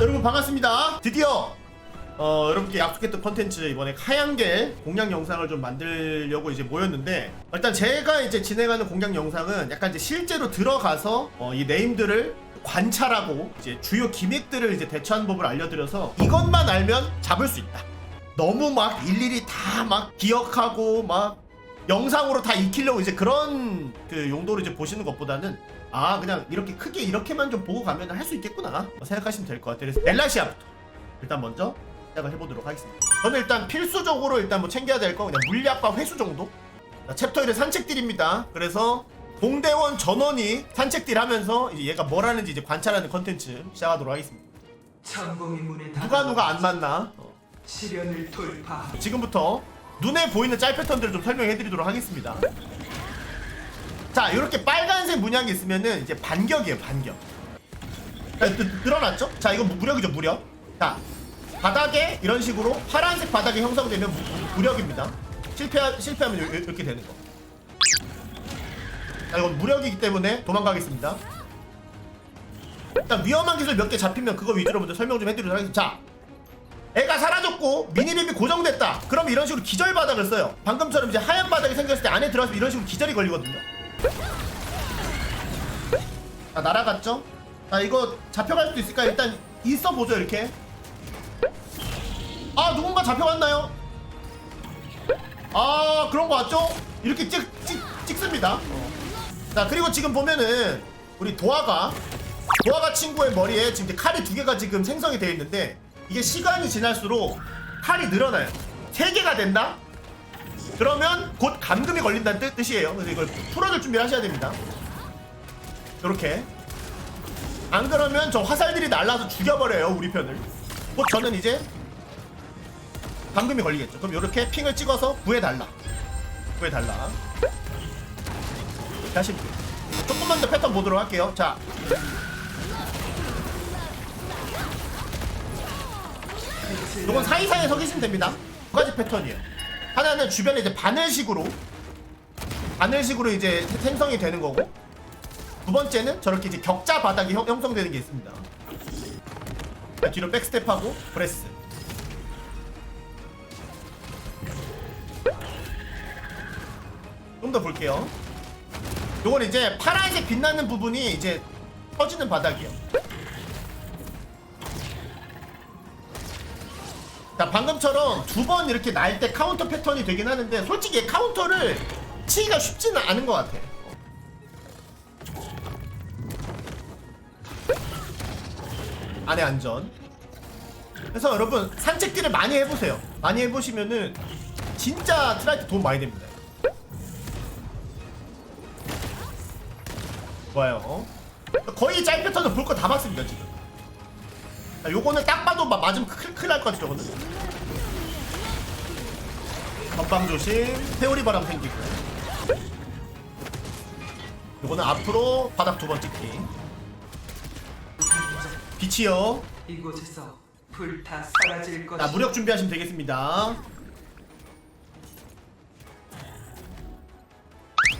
여러분 반갑습니다. 드디어 어, 여러분께 약속했던 컨텐츠 이번에 하얀겔 공략 영상을 좀 만들려고 이제 모였는데 일단 제가 이제 진행하는 공략 영상은 약간 이제 실제로 들어가서 어, 이 네임들을 관찰하고 이제 주요 기믹들을 이제 대처하는 법을 알려드려서 이것만 알면 잡을 수 있다. 너무 막 일일이 다 막 기억하고 막 영상으로 다 익히려고 이제 그런 그 용도로 이제 보시는 것보다는 아 그냥 이렇게 크게 이렇게만 좀 보고 가면 할 수 있겠구나 생각하시면 될 것 같아요. 그래서 엘라시아부터 일단 먼저 시작을 해보도록 하겠습니다. 저는 일단 필수적으로 일단 뭐 챙겨야 될 거 그냥 물약과 회수 정도. 자, 챕터 1은 산책딜입니다. 그래서 공대원 전원이 산책딜 하면서 이제 얘가 뭘 하는지 이제 관찰하는 컨텐츠 시작하도록 하겠습니다. 천공의 문에 누가 누가 안 맞나? 어. 시련을 돌파. 지금부터 눈에 보이는 짤 패턴들을 좀 설명해 드리도록 하겠습니다. 자, 이렇게 빨간색 문양이 있으면은 이제 반격이에요, 반격. 자, 느- 늘어났죠? 자, 이거 무력이죠, 무력. 자, 바닥에 이런 식으로 파란색 바닥이 형성되면 무, 무- 무력입니다. 실패 실패하면 이렇게 되는 거. 자, 이건 무력이기 때문에 도망가겠습니다. 일단 위험한 기술 몇 개 잡히면 그거 위주로 먼저 설명 좀 해드리도록 하겠습니다. 자, 애가 사라졌고 미니맵이 고정됐다. 그럼 이런 식으로 기절 바닥을 써요. 방금처럼 이제 하얀 바닥이 생겼을 때 안에 들어가서 이런 식으로 기절이 걸리거든요. 자 날아갔죠? 자 이거 잡혀갈 수도 있으니까 일단 있어 보죠 이렇게. 아 누군가 잡혀갔나요? 아 그런 거 같죠? 이렇게 찍, 찍, 찍습니다. 어. 자 그리고 지금 보면은 우리 도화가 도화가 친구의 머리에 지금 칼이 두 개가 지금 생성이 되어 있는데 이게 시간이 지날수록 칼이 늘어나요. 세 개가 된다? 그러면 곧 감금이 걸린다는 뜻, 뜻이에요. 그래서 이걸 풀어줄 준비를 하셔야 됩니다. 이렇게. 안 그러면 저 화살들이 날라서 죽여버려요 우리 편을. 곧 저는 이제 감금이 걸리겠죠. 그럼 이렇게 핑을 찍어서 구해달라. 구해달라. 다시 조금만 더 패턴 보도록 할게요. 자, 요건 사이사이에 서 계시면 됩니다. 두 가지 패턴이에요. 하나는 주변에 이제 바늘식으로 바늘식으로 이제 생성이 되는 거고 두 번째는 저렇게 이제 격자 바닥이 형, 형성되는 게 있습니다. 자, 뒤로 백스텝하고 프레스. 좀 더 볼게요. 요건 이제 파란색 빛나는 부분이 이제 터지는 바닥이에요. 자 방금처럼 두 번 이렇게 날 때 카운터 패턴이 되긴 하는데 솔직히 카운터를 치기가 쉽지는 않은 것 같아. 안에 안전. 그래서 여러분 산책길을 많이 해보세요. 많이 해보시면은 진짜 트라이트 도움 많이 됩니다. 좋아요. 거의 짤 패턴은 볼 거 다 봤습니다 지금. 자, 요거는 딱 봐도 막 맞으면 큰일 큰일 날 것 같아 저거는. 건방 조심. 회오리 바람 생기고. 요거는 앞으로 바닥 두 번 찍기. 빛이요. 이곳에서 불타 사라질 것이. 자 무력 준비하시면 되겠습니다.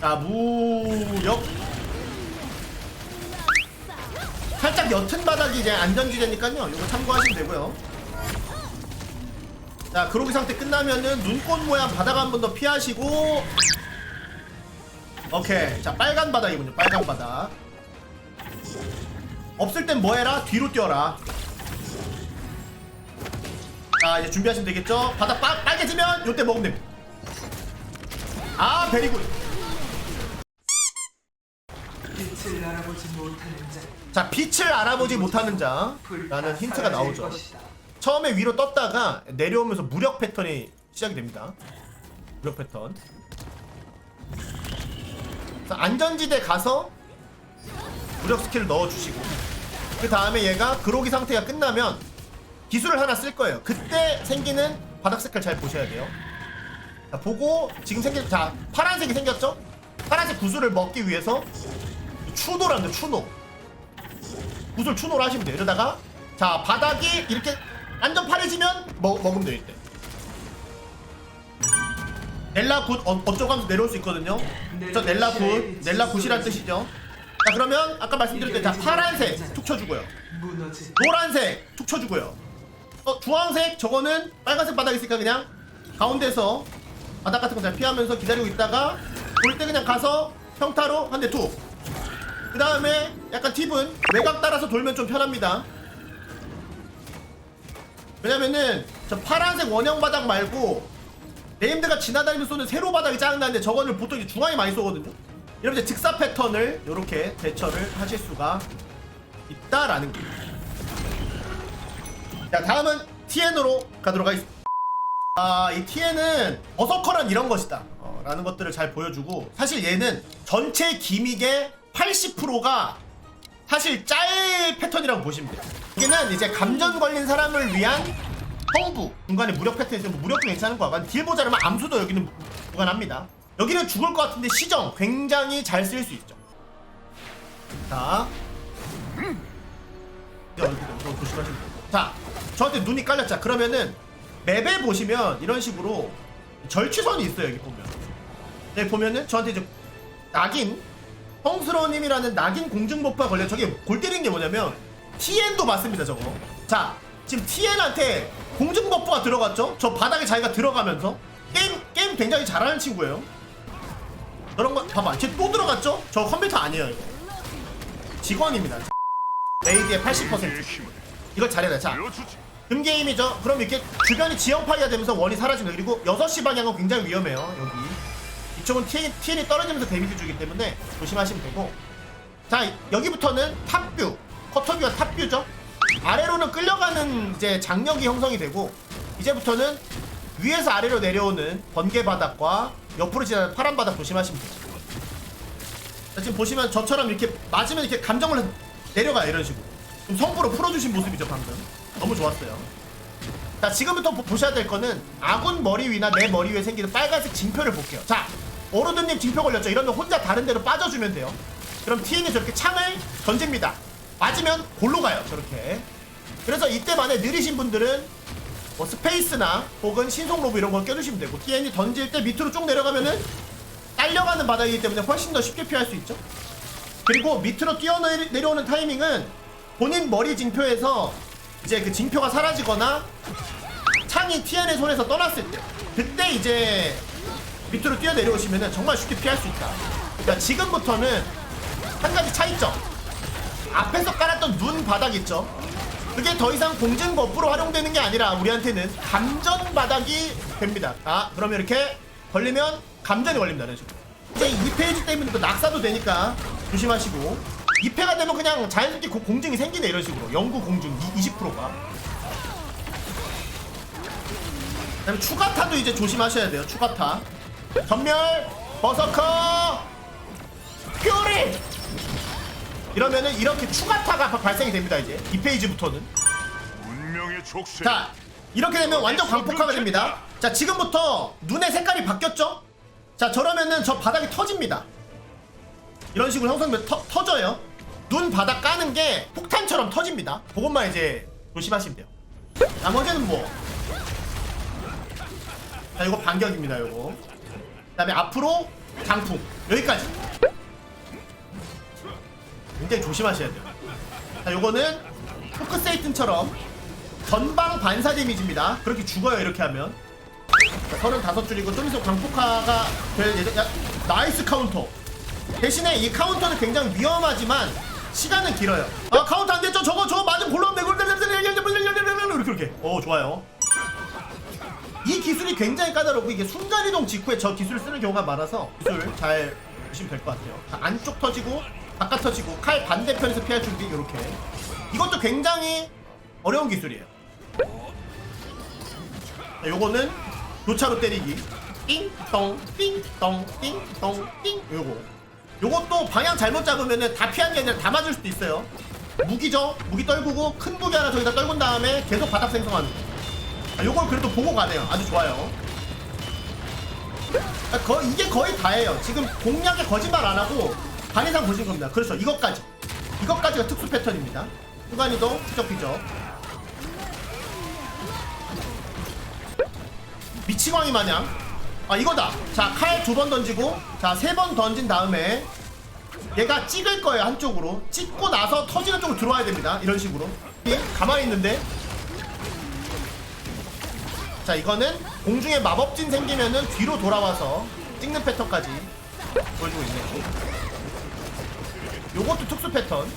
자 무력 살짝 옅은 바닥이 이제 안전지대니까요. 이거 참고하시면 되고요. 자 그로기 상태 끝나면은 눈꽃 모양 바닥 한 번 더 피하시고. 오케이. 자 빨간 바닥이군요. 빨간 바닥. 없을 땐 뭐 해라? 뒤로 뛰어라. 자 이제 준비하시면 되겠죠? 바닥 빨, 빨개지면 요때 먹으면 됩니다. 아 베리굿 빛을 알아보지 못하는 자. 자 빛을 알아보지 못하는 자라는 힌트가 나오죠. 처음에 위로 떴다가 내려오면서 무력 패턴이 시작이 됩니다 무력 패턴 그래서 안전지대 가서 무력 스킬을 넣어주시고 그 다음에 얘가 그로기 상태가 끝나면 기술을 하나 쓸 거예요 그때 생기는 바닥 색깔 잘 보셔야 돼요 자 보고 지금 생긴 자 파란색이 생겼죠? 파란색 구슬을 먹기 위해서 추노랍니다 추노. 구슬 추노를 하시면 돼요. 이러다가 자 바닥이 이렇게 완전 파래지면 먹, 먹으면 돼요 이때. 넬라 굿 어, 어쩌고 하면서 내려올 수 있거든요. 저 넬라 굿 넬라 굿이란 뜻이죠. 자 그러면 아까 말씀드렸듯이 자 파란색 툭 쳐주고요. 노란색 툭 쳐주고요. 어 주황색 저거는 빨간색 바닥 있으니까 그냥 가운데서 바닥 같은 거 잘 피하면서 기다리고 있다가 볼 때 그냥 가서 평타로 한 대 툭. 그 다음에 약간 팁은 외곽 따라서 돌면 좀 편합니다. 왜냐면은 저 파란색 원형 바닥 말고 네임드가 지나다니면서 쏘는 세로 바닥이 짜증나는데 저거는 보통 중앙에 많이 쏘거든요. 이러면 이제 직사 패턴을 이렇게 대처를 하실 수가 있다라는 거. 자 다음은 TN으로 가도록 하겠습니다. 아, 이 TN은 버서커란 이런 것이다. 어, 라는 것들을 잘 보여주고 사실 얘는 전체 기믹의 80%가 사실 짤 패턴이라고 보시면 돼요. 여기는 이제 감전 걸린 사람을 위한 성부 중간에 무력 패턴이 있으면 뭐 무력도 괜찮은 거 같고 딜 모자라면 암수도 여기는 무- 무관합니다. 여기는 죽을 것 같은데 시정 굉장히 잘 쓸 수 있죠. 자. 자, 저한테 눈이 깔렸자. 그러면은 맵에 보시면 이런 식으로 절취선이 있어요. 여기 보면. 여기 보면은 저한테 이제 낙인 홍스러님이라는 낙인 공중복파 걸려 저게 골 때리는 게 뭐냐면 TN도 맞습니다. 저거. 자, 지금 TN한테 공중복파가 들어갔죠? 저 바닥에 자기가 들어가면서 게임 게임 굉장히 잘하는 친구예요. 저런 거 봐봐. 쟤 또 들어갔죠? 저 컴퓨터 아니에요. 이거. 직원입니다. 레이드의 80% 이걸 잘해라 자 금게임이죠 그럼 이렇게 주변이 지형파이가 되면서 원이 사라집니다 그리고 6시 방향은 굉장히 위험해요 여기 이쪽은 TN이, TN이 떨어지면서 데미지 주기 때문에 조심하시면 되고. 자 여기부터는 탑뷰. 커터뷰와 탑뷰죠. 아래로는 끌려가는 이제 장력이 형성이 되고 이제부터는 위에서 아래로 내려오는 번개 바닥과 옆으로 지나는 파란 바닥 조심하시면 되죠. 자, 지금 보시면 저처럼 이렇게 맞으면 이렇게 감정을 내려가요 이런 식으로. 좀 성부로 풀어주신 모습이죠 방금. 너무 좋았어요. 자 지금부터 보, 보셔야 될 거는 아군 머리 위나 내 머리 위에 생기는 빨간색 징표를 볼게요. 자 오로드님 징표 걸렸죠. 이러면 혼자 다른 데로 빠져주면 돼요. 그럼 TN이 저렇게 창을 던집니다. 맞으면 골로 가요 저렇게. 그래서 이때만에 느리신 분들은 뭐 스페이스나 혹은 신속 로브 이런 걸 껴주시면 되고 TN이 던질 때 밑으로 쭉 내려가면은 딸려가는 바닥이기 때문에 훨씬 더 쉽게 피할 수 있죠. 그리고 밑으로 뛰어내려오는 타이밍은 본인 머리 징표에서 이제 그 징표가 사라지거나 창이 TN의 손에서 떠났을 때 그때 이제 밑으로 뛰어 내려오시면 정말 쉽게 피할 수 있다. 그러니까 지금부터는 한 가지 차이점. 앞에서 깔았던 눈 바닥 있죠. 그게 더 이상 공증 버프로 활용되는 게 아니라 우리한테는 감전 바닥이 됩니다. 아, 그러면 이렇게 걸리면 감전이 걸립니다. 이런 식으로. 이제 이 페이지 때문에 또 낙사도 되니까 조심하시고 2패가 되면 그냥 자연스럽게 고- 공증이 생기네 이런 식으로 영구 공증 20%가 그다음에 추가타도 이제 조심하셔야 돼요 추가타 전멸 버서커 퓨리! 이러면은 이렇게 추가타가 바- 발생이 됩니다 이제. 이 페이지부터는. 운명의 족쇄. 자 이렇게 되면 완전 광폭화가 됩니다. 자 지금부터 눈의 색깔이 바뀌었죠? 자 저러면은 저 바닥이 터집니다. 이런 식으로 형성되면 터, 터져요. 눈 바닥 까는 게 폭탄처럼 터집니다. 그것만 이제 조심하시면 돼요. 나머지는 뭐? 자, 이거 반격입니다, 요거. 그 다음에 앞으로 장풍. 여기까지. 굉장히 조심하셔야 돼요. 자, 요거는 포크세이튼처럼 전방 반사 데미지입니다. 그렇게 죽어요, 이렇게 하면. 자, 35줄이고 좀 있으면 광폭화가 될 예정. 야, 나이스 카운터. 대신에 이 카운터는 굉장히 위험하지만 시간은 길어요. 아, 카운터 안 됐죠? 저거, 저거 골로 하면 되고, 이렇게, 이렇게. 오, 좋아요. 이 기술이 굉장히 까다롭고 이게 순간이동 직후에 저 기술을 쓰는 경우가 많아서 기술 잘 보시면 될 것 같아요. 자, 안쪽 터지고 바깥 터지고 칼 반대편에서 피할 준비 이렇게 이것도 굉장히 어려운 기술이에요. 자, 요거는 교차로 때리기 띵동 띵동 띵동 띵 요거 요것도 방향 잘못 잡으면은 다 피한 게 아니라 다 맞을 수도 있어요. 무기죠. 무기 떨구고 큰 무기 하나 저기다 떨군 다음에 계속 바닥 생성하는 거. 아, 요걸 그래도 보고 가네요. 아주 좋아요. 아, 거, 이게 거의 다예요. 지금 공략에 거짓말 안 하고 반 이상 보신 겁니다. 그렇죠. 이것까지. 이것까지가 특수 패턴입니다. 순간이동, 추적비죠. 미치광이 마냥. 아, 이거다. 자, 칼 두 번 던지고, 자, 세 번 던진 다음에 얘가 찍을 거예요 한쪽으로 찍고 나서 터지는 쪽으로 들어와야 됩니다 이런 식으로 예? 가만히 있는데 자 이거는 공중에 마법진 생기면은 뒤로 돌아와서 찍는 패턴까지 보여주고 있네요. 요것도 특수 패턴.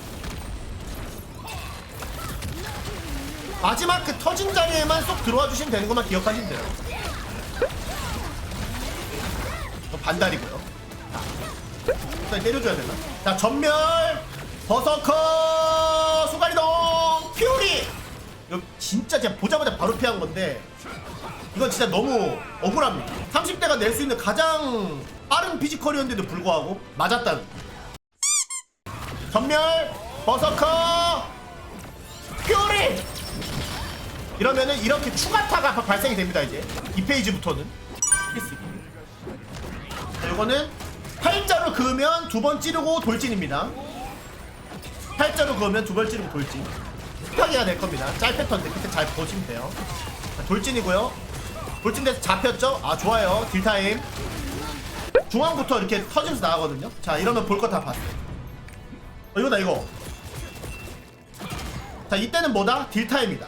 마지막 그 터진 자리에만 쏙 들어와 주시면 되는 것만 기억하시면 돼요. 반달이고요. 일단 때려줘야 되나? 자 전멸! 버서커! 수가리동! 퓨리! 이거 진짜 제가 보자마자 바로 피한 건데 이건 진짜 너무 억울합니다 30대가 낼 수 있는 가장 빠른 피지컬이었는데도 불구하고 맞았다는 전멸 버서커 퓨리 이러면은 이렇게 추가타가 발생이 됩니다 이제 이 페이지부터는 자, 요거는 팔자로 그으면 두 번 찌르고 돌진입니다. 팔자로 그으면 두 번 찌르고 돌진. 습하게가 될 겁니다. 짤 패턴인데 그때 잘 보시면 돼요. 자, 돌진이고요. 돌진돼서 잡혔죠? 아 좋아요. 딜타임. 중앙부터 이렇게 터지면서 나가거든요. 자 이러면 볼 거 다 봤어요. 어, 이거다 이거. 자 이때는 뭐다? 딜타임이다.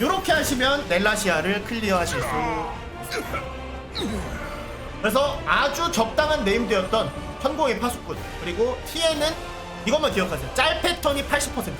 요렇게 하시면 넬라시아를 클리어하실 수 그래서 아주 적당한 네임드였던 천공의 파수꾼 그리고 TN은 이것만 기억하세요 짤 패턴이 80%